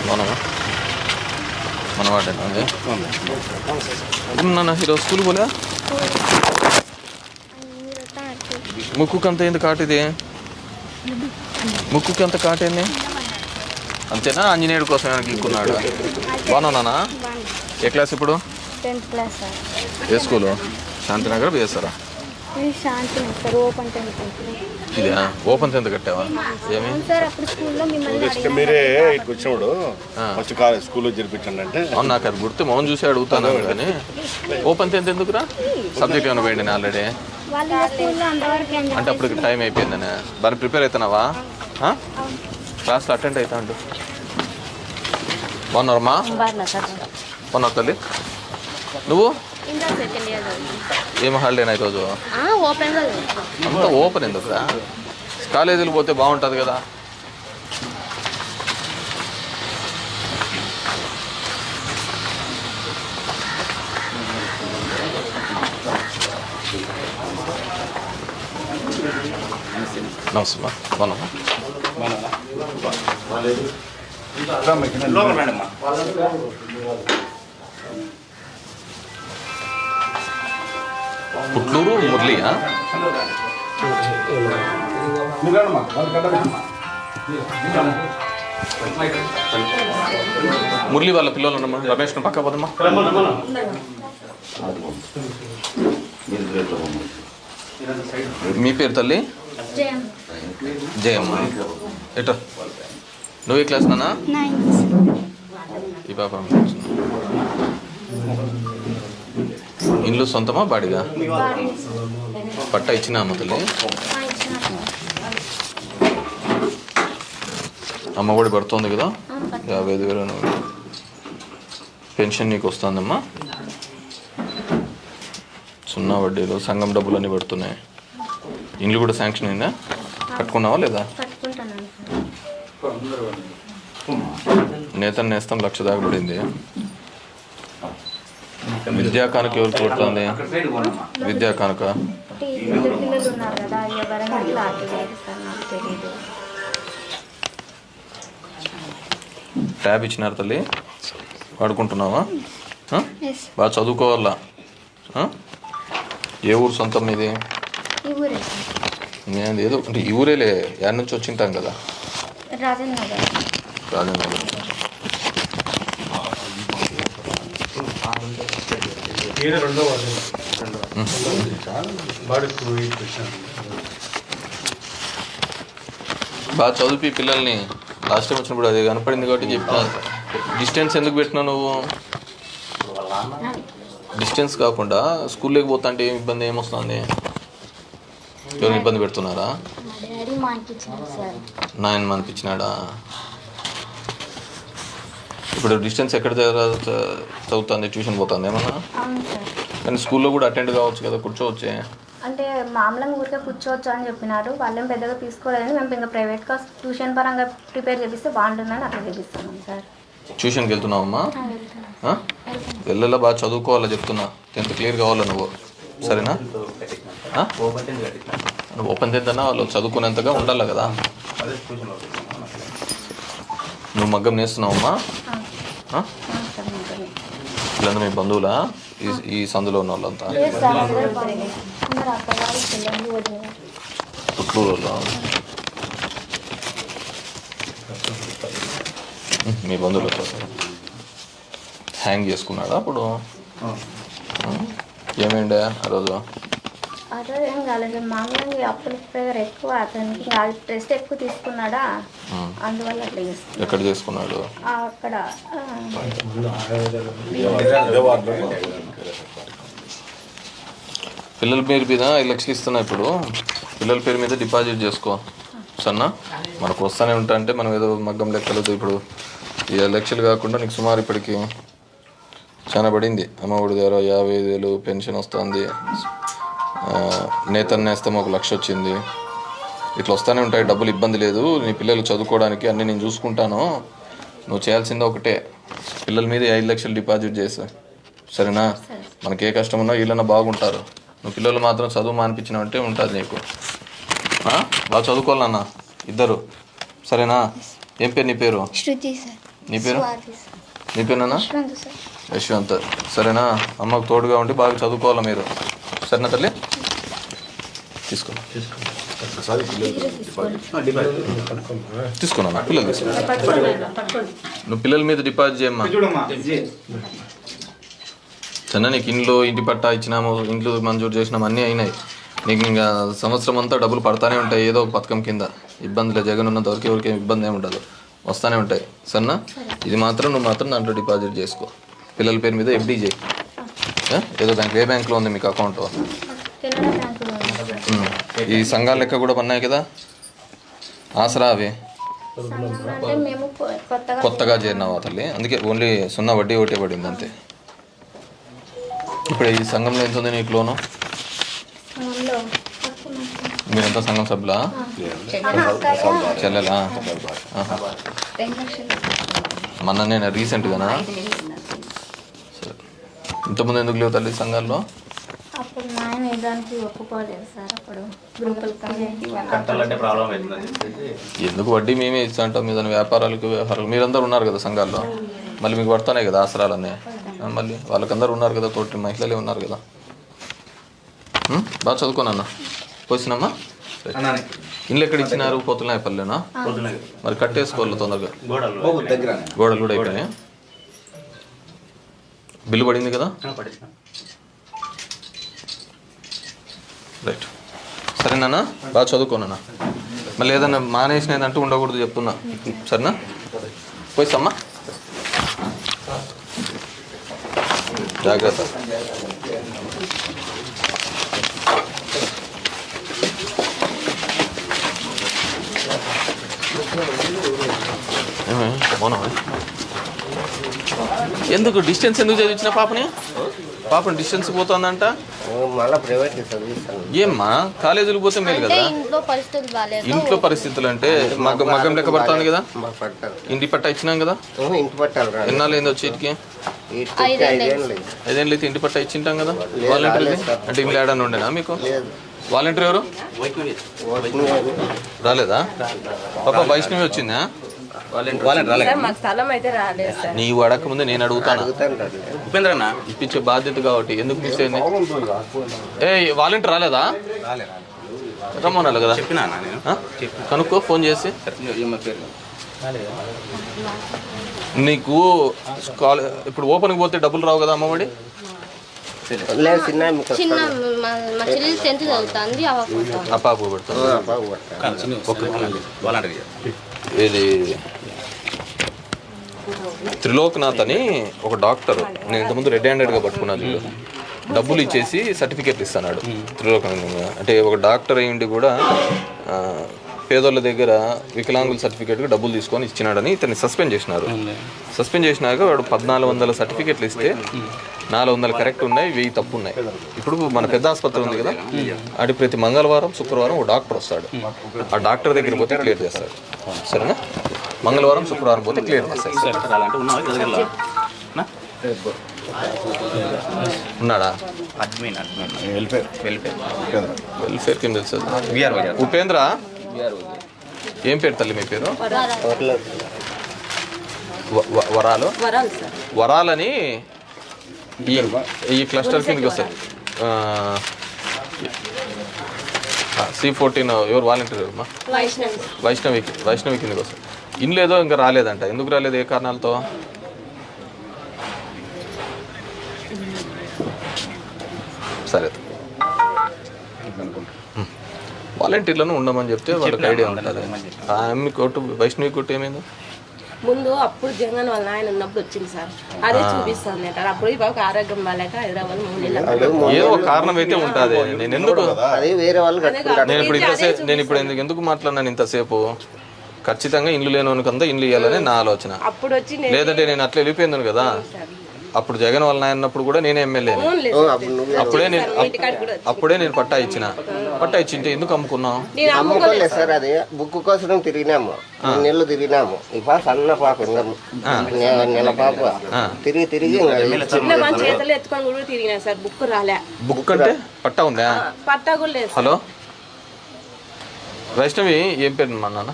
బాగున్నావా మనవాడేనా నాన్న ఈరోజు స్కూల్ పోలే ముక్కుకి అంత ఏంది కాటిది ముక్కుకి అంత కాటేంది అంతేనా ఆంజనేయుడి కోసం ఏమైనా గీక్కున్నాడు బాగున్నానా ఏ క్లాస్ ఇప్పుడు ఏ స్కూలు శాంతినగర్ బిఎస్ఆరా ఇది శాంతి సార్ ఓపెన్ టెన్త్ ఇదే ఓపెన్ టెన్త్ కట్టావా? ఏమి? అవును సార్ అప్పుడు స్కూల్లో మిమ్మల్ని నెక్స్ట్ మీరే ఇక్కడికి వచ్చినప్పుడు. ఫస్ట్ కాలేజ్ స్కూల్లో జరిపించండి అంటే. అవును నాకు అది గుర్తు. మౌన్ చూసి అడుగుతాను కానీ ఓపెన్ టెన్త్ ఎందుకురా? సబ్జెక్ట్ ఏమైనా పోయింది ఆల్రెడీ? అంటే అప్పటికి టైం అయిపోయిందని. దాన్ని ప్రిపేర్ అవుతున్నావా? ఆ? క్లాస్లో అటెండ్ అవుతా అంటు బాగున్నారమ్మా బాగా సార్. బాగున్నావు తల్లి? నువ్వు? ఇంకా సెకండ్ ఇయర్ ఏం హాలిడేనా ఈరోజు ఓపెన్గా అంతా ఓపెన్ ఎందుకురా కాలేజీలు పోతే బాగుంటుంది కదా. నమస్తే లోపల పుట్లూరు మురళియా? మురళి వాళ్ళ పిల్లలు ఉన్నమ్మా రమేష్ పక్క పోదమ్మా. మీ పేరు తల్లి? జయం జయమ్మ. ఎట? నువ్వు ఏ క్లాస్ నానా ఈ పాప ఇండ్లు సొంతమా బాడిగా? పట్ట ఇచ్చిన అమ్మ తల్లి అమ్మ ఒడి పడుతుంది కదా? యాభై ఐదు వేలు. పెన్షన్ నీకు వస్తుందమ్మా. సున్నా వడ్డీలు సంఘం డబ్బులు అన్నీ పడుతున్నాయి. ఇండ్లు కూడా శాంక్షన్ అయిందా? కట్టుకున్నావా లేదా? నేతను నేస్తం లక్ష దాకా పడింది. విద్యా కానుక ఎవరికి పడుతుంది విద్యా కానుక ట్యాబ్ ఇచ్చినారు తల్లి. వాడుకుంటున్నావా? బాగా చదువుకోవాలా? ఏ ఊరు సొంతం ఇది నేను ఏదో అంటే ఈ ఊరేలే. యాడ్ నుంచి వచ్చింటాం కదా? రాజేంద్ర నగర్ రాజేంద్ర నగర్. బాగా చదువుపి పిల్లల్ని లాస్ట్ టైం వచ్చినప్పుడు అది కనపడింది కాబట్టి చెప్పిన. డిస్టెన్స్ ఎందుకు పెట్టినావు నువ్వు? డిస్టెన్స్ కాకుండా స్కూల్లోకి పోతా అంటే ఏం ఇబ్బంది ఏమొస్తుంది ఎవరు ఇబ్బంది పెడుతున్నారా? మా డాడీ మాకు ఇచ్చారు సార్ నైన్ మంత్ ఇచ్చినాడా ఇప్పుడు డిస్టెన్స్ ఎక్కడ చదువుతుంది ట్యూషన్ పోతుంది ఏమన్నా? అవును సార్. కానీ స్కూల్లో కూడా అటెండ్ కావచ్చు కదా కూర్చోవచ్చే. అంటే మామూలుగా ఊరికే కూర్చోవచ్చు అని చెప్పినారు. వాళ్ళేం పెద్దగా తీసుకోలేదని మేము ఇంకా ప్రైవేట్గా ట్యూషన్ పరంగా ప్రిపేర్ చేపిస్తే బాగుంటుందని అట్లా చేపిస్తున్నాం సార్. ట్యూషన్కి వెళ్తున్నావమ్మా ఆ, వెళ్తాను ఆ? వెళ్ళేలా? బాగా చదువుకోవాలా చెప్తున్నా. టెన్త్ క్లియర్ కావాలా నువ్వు? సరేనా? ఓపెన్ టెన్త్ అన్నా వాళ్ళు చదువుకునేంతగా ఉండాలి కదా? నువ్వు మగ్గం నేస్తున్నావమ్మా. వీళ్ళందరూ మీ బంధువులా? ఈ ఈ సందులో ఉన్న వాళ్ళంతా పుట్లూరు మీ బంధువులు హ్యాంగ్ చేసుకున్నాడా అప్పుడు? ఏమైండే ఆ రోజు? అదే ఏం కాలేదు. మామూలుగా అప్పుల ప్రేయర్ ఎక్కువ అతనికి. టెస్ట్ ఎక్కువ తీసుకున్నాడా? అందువల్ల అట్లా చేసుకున్నాడు ఎక్కడ చేసుకున్నాడు? అక్కడ పిల్లల పేరు మీద ఐదు లక్షలు ఇస్తున్నా ఇప్పుడు. పిల్లల పేరు మీద డిపాజిట్ చేసుకో. సన్నా? మనకు వస్తూనే ఉంటా అంటే మనం ఏదో మగ్గం లెక్కలు ఇప్పుడు ఈ లక్షలు కాకుండా నీకు సుమారు ఇప్పటికి చాలా పడింది. అమ్మఒడి ద్వారా యాభై ఐదు వేలు పెన్షన్ వస్తుంది. నేతన్ నేస్తం ఒక లక్ష వచ్చింది. ఇట్లా వస్తూనే ఉంటాయి డబ్బులు ఇబ్బంది లేదు. నీ పిల్లలు చదువుకోవడానికి అన్నీ నేను చూసుకుంటాను. నువ్వు చేయాల్సింది ఒకటే. పిల్లల మీద ఐదు లక్షలు డిపాజిట్ చేసా. సరేనా? మనకి ఏ కష్టం ఉన్నా వీళ్ళన్నా బాగుంటారు. నువ్వు పిల్లలు మాత్రం చదువు మానిపించినావు అంటే ఉంటుంది నీకు? బాగా చదువుకోవాలన్నా. ఇద్దరు. సరేనా? ఏం పేరు నీ పేరు? నీ పేరు. నీ పేరునా? యశ్వంత్. సరేనా? అమ్మకు తోడుగా ఉండి బాగా చదువుకోవాలి మీరు? సరేనా తల్లి? తీసుకో తీసుకున్నా పిల్లలు నువ్వు పిల్లల మీద డిపాజిట్ చేయమ్మా. చిన్న నీకు ఇంట్లో ఇంటి పట్టా ఇచ్చినాము ఇంట్లో మంజూరు చేసినాము అన్నీ అయినాయి. నీకు ఇంకా సంవత్సరం అంతా డబ్బులు పడతానే ఉంటాయి ఏదో ఒక పథకం కింద. ఇబ్బందులే జగన్ ఉన్నంత వరకు ఎవరికి ఏం ఇబ్బంది ఏమి ఉండదు. వస్తానే ఉంటాయి. సరేనా? ఇది మాత్రం నువ్వు మాత్రం దాంట్లో డిపాజిట్ చేసుకో. పిల్లల పేరు మీద ఎఫ్డీ చేయి? ఏదో బ్యాంక్ ఏ బ్యాంక్లో ఉంది మీకు అకౌంట్ కెనడా బ్యాంకులో ఉంది సార్. ఈ సంఘాల లెక్క కూడా పన్నాయి కదా? ఆసరా అవి? కొత్తగా కొత్తగా చేరినావా తల్లి? అందుకే ఓన్లీ సున్నా వడ్డీ ఒకటే పడింది అంతే. ఇప్పుడు ఈ సంఘంలో ఎంత ఉంది నీకు లోను? మీరంతా సంఘం సభ్యులా? చెల్లెలా? ఆహా. మొన్న నేను రీసెంట్గానా? సరే. ఇంతకుముందు ఎందుకు లేవు తల్లి సంఘాల్లో? అప్పుడు నాయన దానికి ఒప్పుకోలేదు సార్. అప్పుడు ఎందుకు వడ్డీ మేమే ఇస్తా అంటాం మీద వ్యాపారాలకు వ్యవహారాలు మీరందరూ ఉన్నారు కదా సంఘాల్లో. మళ్ళీ మీకు పడతానే కదా ఆసరాలన్నీ. మళ్ళీ వాళ్ళకందరూ ఉన్నారు కదా తోటి మహిళలే ఉన్నారు కదా? బాగా చదువుకోనన్నా పోసినమ్మా? ఇల్లు ఎక్కడ ఇచ్చినారు? పోతున్నాయి పల్లెనా? మరి కట్టేసుకోవాలి తొందరగా. గోడలు. కూడా అయిపోయినాయి? బిల్లు పడింది కదా? రైట్ సరేనా బాగా చదువుకోనన్నా మళ్ళీ ఏదన్నా మానేసినదంటూ ఉండకూడదు చెప్తున్నా. సరేనా? పోయిస్తామ్మా జాగ్రత్త. మౌనం ఎందుకు? డిస్టెన్స్ ఎందుకు చదివించిన పాపని? పాపని డిస్టెన్స్ పోతుందంట. మళ్ళీ ప్రైవేట్ చదివిస్తాను ఏమ్మా? కాలేజీలకు పోతే మేలు కదా? ఇంట్లో పరిస్థితులు బాగాలేదు ఇంట్లో పరిస్థితులు అంటే మగ్గం మగ్గం లెక్క పడుతుంది కదా? మాకు పట్టాలి. ఇంటి పట్ట ఇచ్చినాం కదా? ఇంటి పట్టాలి ఎన్నాళ్ళు అయింది వచ్చి ఇటుకి? వీటికి ఐదేళ్ళు. అయితే ఇంటి పట్ట ఇచ్చింటాం కదా? వాలంటీర్ది అంటే ఇంట్లో ఏడాది ఉండేనా మీకు? లేదు. వాలంటీర్ ఎవరు. రాలేదా. పాప వైష్ణవి వచ్చిందా? సార్ మాకు స్థలం అయితే రాలేదు సార్. నీవు అడగక ముందే నేను అడుగుతాను? అడుగుతాను రాదు ఉపేంద్ర అన్న ఇప్పించే బాధ్యత కాబట్టి ఎందుకు మిస్ అయింది ఏ వాలంటీర్ రాలేదా? రమ్మన్నాడు కదా. చెప్పినా? కనుక్కో ఫోన్ చేసి. నీకు కాలే ఇప్పుడు ఓపెన్కి పోతే డబ్బులు రావు కదా అమ్మఒడి? అప్పాపు వాలంటీర్ ఇది త్రిలోక్నాథ్ అని ఒక డాక్టర్ నేను ఇంతకుముందు రెడ్ హ్యాండెడ్గా పట్టుకున్నా చూడు. డబ్బులు ఇచ్చేసి సర్టిఫికేట్ ఇస్తున్నాడు. త్రిలోక్నాథ్ అంటే ఒక డాక్టర్ అయ్యిండి కూడా పేదోళ్ళ దగ్గర వికలాంగుల సర్టిఫికేట్కి డబ్బులు తీసుకొని ఇచ్చినాడని ఇతన్ని సస్పెండ్ చేసినారు. సస్పెండ్ చేసినాక వాడు పద్నాలుగు వందల సర్టిఫికేట్లు ఇస్తే నాలుగు వందలు కరెక్ట్ ఉన్నాయి వెయ్యి తప్పు ఉన్నాయి. ఇప్పుడు మన పెద్ద ఆసుపత్రి ఉంది కదా అది ప్రతి మంగళవారం శుక్రవారం ఒక డాక్టర్ వస్తాడు. ఆ డాక్టర్ దగ్గర పోతే క్లియర్ చేస్తాడు. సరేనా? మంగళవారం శుక్రవారం పోతే క్లియర్ చేస్తాడు. ఉన్నాడా? Admin admin. Welfare. Welfare. Welfare కింద తెలుసు. విఆర్ ఉపేంద్ర? ఏం పేరు తల్లి మీ పేరు? వరాలు? వరాలని ఈ క్లస్టర్ కిందకి వస్తాయి సి ఫోర్టీన్ ఎవరు వాలంటీర్ అమ్మా? వైష్ణవి. వైష్ణవి వైష్ణవి కిందకి వస్తాయి ఇల్లు ఏదో ఇంకా రాలేదంట. ఎందుకు రాలేదు? ఏ కారణాలతో? సరే. వాలంటీర్లను ఉండమని చెప్తే వాళ్ళకి ఐడియా ఉంటుంది. ఆమె కొట్టు వైష్ణవి కొట్టు ఏమైంది? ముందు అప్పుడు జగన్ వాళ్ళ ఆయన ఉన్నప్పుడు వచ్చింది సార్. అదే చూపిస్తుంది అంటారు అప్పుడు ఈ బాబుకి ఆరోగ్యం బాగాలేక హైదరాబాద్ మూడు నెలలు ఏదో కారణం అయితే ఉంటుంది. నేను ఎందుకు అది వేరే వాళ్ళు కట్టుకుంటారు. నేను ఇప్పుడు ఇంతసేపు నేను ఇప్పుడు ఎందుకు ఎందుకు మాట్లాడినాను ఇంతసేపు? ఖచ్చితంగా ఇల్లు లేనివానికంతా ఇల్లు ఇవ్వాలని నా ఆలోచన. అప్పుడు వచ్చి నేను లేదంటే నేను అట్లా వెళ్ళిపోయింది కదా? అప్పుడు జగన్ వాళ్ళ నాయన ఉన్నప్పుడు కూడా నేనే ఎమ్మెల్యే. అప్పుడు నేను. అప్పుడే నేను పట్టా ఇచ్చిన. పట్టా ఇచ్చింటే ఎందుకు అమ్ముకున్నావు నేను అమ్ముకోలేదు సార్. అది. బుక్ కోసం తిరిగినాము. నెలలు తిరిగినాము. పాప సన్న పాప నెల పాప. తిరిగి తిరిగి ఇంకా చిన్న మన చేతులు ఎత్తుకొని కూడా తిరిగినా సార్. బుక్ రాలే. బుక్ అంటే పట్టా ఉందా? పట్టా కూడా లేదు. హలో? వైష్ణవి ఏం పేరు మా నాన్న?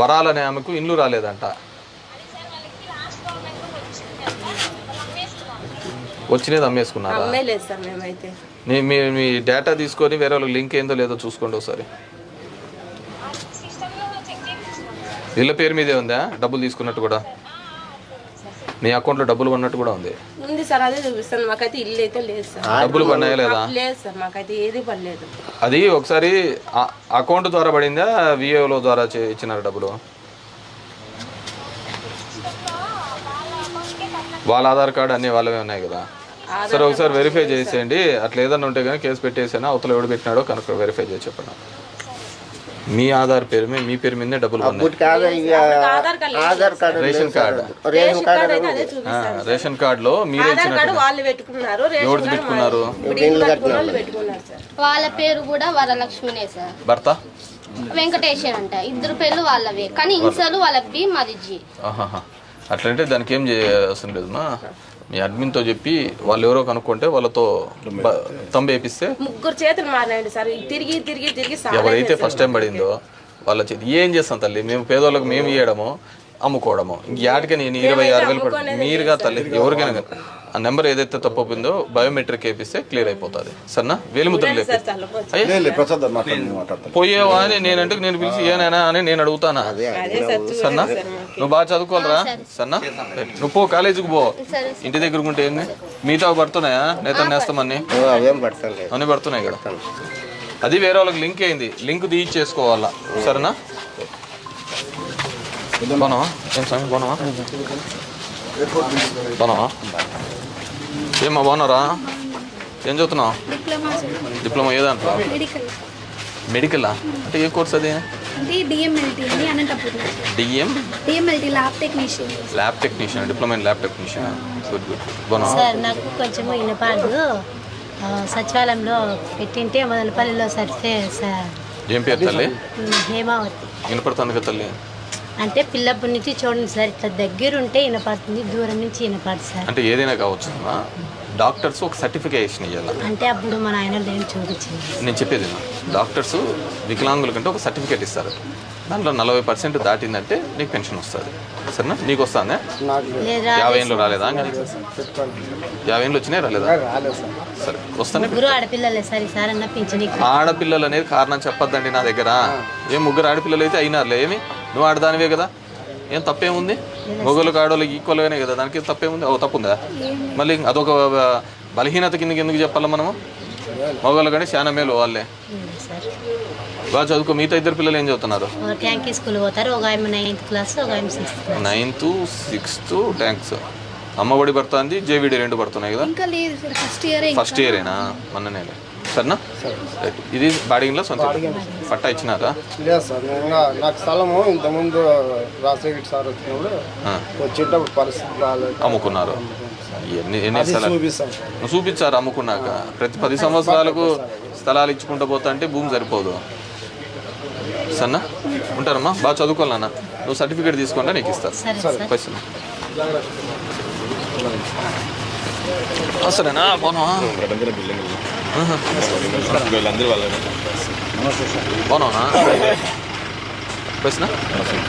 వరాలనే ఆమెకు ఇల్లు రాలేదంట. వచ్చినది అమ్మేసుకున్నారా అమ్మేలేదు సార్ మేమైతే. మీ మీ మీ డేటా తీసుకొని వేరే వాళ్ళకి లింక్ ఏందో లేదో చూసుకోండి ఒకసారి. ఇళ్ళ పేరు మీదే ఉందా? డబ్బులు తీసుకున్నట్టు కూడా. మీ అకౌంట్లో డబ్బులు ఉన్నట్టు కూడా ఉంది. ఉంది సార్ అదే చూపిస్తాను. మాకైతే ఇల్లు అయితే లేదు సార్. డబ్బులు పడినాయా లేదా? లేదు సార్ మాకైతే ఏది పడలేదు. అది ఒకసారి అకౌంట్ ద్వారా పడిందా? విఏఓలో ద్వారా ఇచ్చినారు డబ్బులు? వాళ్ళ ఆధార్ కార్డు అన్ని వాళ్ళవే ఉన్నాయి కదా. సరే ఒకసారి వెరిఫై చేసేయండి. అట్లా ఏదన్నా ఉంటే కానీ కేసు పెట్టేసాను? అవతల ఎవడు పెట్టినాడో కనుక వెరిఫై చేసి చెప్పండి. మీ ఆధార్ పేరు మీద మీ పేరు మీదే డబ్బులు card ration card. Ration card కార్డులో మీరే వాళ్ళు పెట్టుకున్నారు ఎవరిది వాళ్ళు పెట్టుకున్నారు సార్. వాళ్ళ పేరు కూడా వరలక్ష్మినే సార్. భర్త? వెంకటేశ్వర్ అంట. ఇద్దరు పేర్లు వాళ్ళవే. కానీ ఇన్సలు వాళ్ళ బి మాది జీ. అట్లంటే దానికి ఏం చేయాల్సిన లేదు మా. మీ అడ్మిన్తో చెప్పి వాళ్ళు ఎవరో కనుక్కుంటే వాళ్ళతో బ- తంబు వేపిస్తే ముగ్గురు చేతులు మారినాయండి సార్. తిరిగి తిరిగి తిరిగి ఎవరైతే ఫస్ట్ టైం పడిందో వాళ్ళ చేతి ఏం చేస్తాం తల్లి? మేము పేదోళ్ళకి మేము ఇవ్వడము అమ్ముకోవడము. యాటికి నేను ఇరవై ఆరు వేలు పడుతుంది మీరుగా తల్లి ఎవరికైనా కానీ. ఆ నెంబర్ ఏదైతే తప్పుందో బయోమెట్రిక్ వేపిస్తే క్లియర్ అయిపోతుంది. సరేనా? వేలిముద్ర లేపి. పోయేవా అని నేనంటే నేను పిలిచి ఏనైనా అని నేను అడుగుతానా? సన్నా నువ్వు బాగా చదువుకోవాలరా. సన్నా నువ్వు పో కాలేజీకి పో. ఇంటి దగ్గర ఉంటే ఏంది? మిగతా పడుతున్నాయా? నేత నేస్తామని అన్నీ. పడుతున్నాయి కదా. అది వేరే వాళ్ళకి లింక్ అయింది. లింక్ తీయించేసుకోవాలా సరేనా? బాగున్నావా ఏం బాగున్నావా బాగున్నావా ఏమ్మా బాగున్నారా? ఏం చదువుతున్నావు? డిప్లొమా ఏ దాంట్లో? మెడికల్. మెడికలా? అంటే ఏ కోర్స్ అది? DM? DMLT lab technician. Lab technician diploma in lab technician. Good good. Sir నాకు కొంచెము వినపాడు సచివాలయంలో పెట్టింటే మొదలపల్లిలో సరితే సార్. ఏం పేరు తల్లి? హేమావతి. వినపడుతుంది కదా తల్లి? అంటే పిల్లప్పటి నుంచి చూడండి సార్ ఇట్లా దగ్గర ఉంటే వినపడుతుంది దూరం నుంచి వినపడు సార్. అంటే ఏదైనా కావచ్చు. డాక్టర్స్ ఒక సర్టిఫికేషన్ ఇవ్వాలి అంటే అప్పుడు మన ఆయన చూపించింది నేను చెప్పేది. డాక్టర్స్ వికలాంగుల కంటే ఒక సర్టిఫికేట్ ఇస్తారు. దాంట్లో నలభై పర్సెంట్ దాటిందంటే నీకు పెన్షన్ వస్తుంది. సరేనా? నీకు వస్తుందా? యాభై ఏళ్ళు రాలేదా? యాభై ఏళ్ళు వచ్చినాయి రాలేదా? సరే వస్తానే ఆడపిల్లలు అనేది కారణం చెప్పొద్దండి నా దగ్గర. ఏం ముగ్గురు ఆడపిల్లలు అయితే అయినారులే ఏమి? నువ్వు ఆడదానివే కదా? ఏం తప్పేముంది? మొగోళ్ళకి ఆడవాళ్ళకి ఈక్వల్గానే కదా? దానికి తప్పేముంది? ఓ తప్పుందా? మళ్ళీ అదొక బలహీనత కిందకి ఎందుకు చెప్పాలి మనము? మగవాళ్ళు కానీ చాలా మేలు వాళ్ళే. బాగా చదువుకో మిగతా ఇద్దరు పిల్లలు ఏం చదువుతున్నారు? ఒక ట్యాంకీ స్కూల్ పోతారు. ఒక ఆయన నైన్త్ క్లాస్ ఒక ఆయన సిక్స్త్ క్లాస్ నైన్త్ సిక్స్త్ ట్యాంక్స్ అమ్మఒడి పడుతుంది జేవిడి రెండు పడుతున్నాయి కదా? ఫస్ట్ ఇయర్ ఫస్ట్ ఇయరేనా మొన్ననే సరేనా. ఇది బాడీలో సొంత. పట్టా ఇచ్చినారా? లేదు సార్ నాకు స్థలము ఇంతకుముందు రాజశేఖర్ సార్ వచ్చినప్పుడు. వచ్చేటప్పుడు పరిస్థితి బాగాలేదు అమ్ముకున్నారు. ఎన్ని ఎన్ని స్థలాలు? నువ్వు చూపించారు అమ్ముకున్నాక. ప్రతి పది సంవత్సరాలకు స్థలాలు ఇచ్చుకుంటూ పోతా అంటే భూమి సరిపోదు. సన్నా ఉంటారమ్మా? బాగా చదువుకోవాలన్నా నువ్వు సర్టిఫికేట్ తీసుకుంటే నీకు పైసలు. ఆ, సరేనా? బాగున్నావా వీళ్ళందరూ వాళ్ళని బాగున్నావా? పైసనా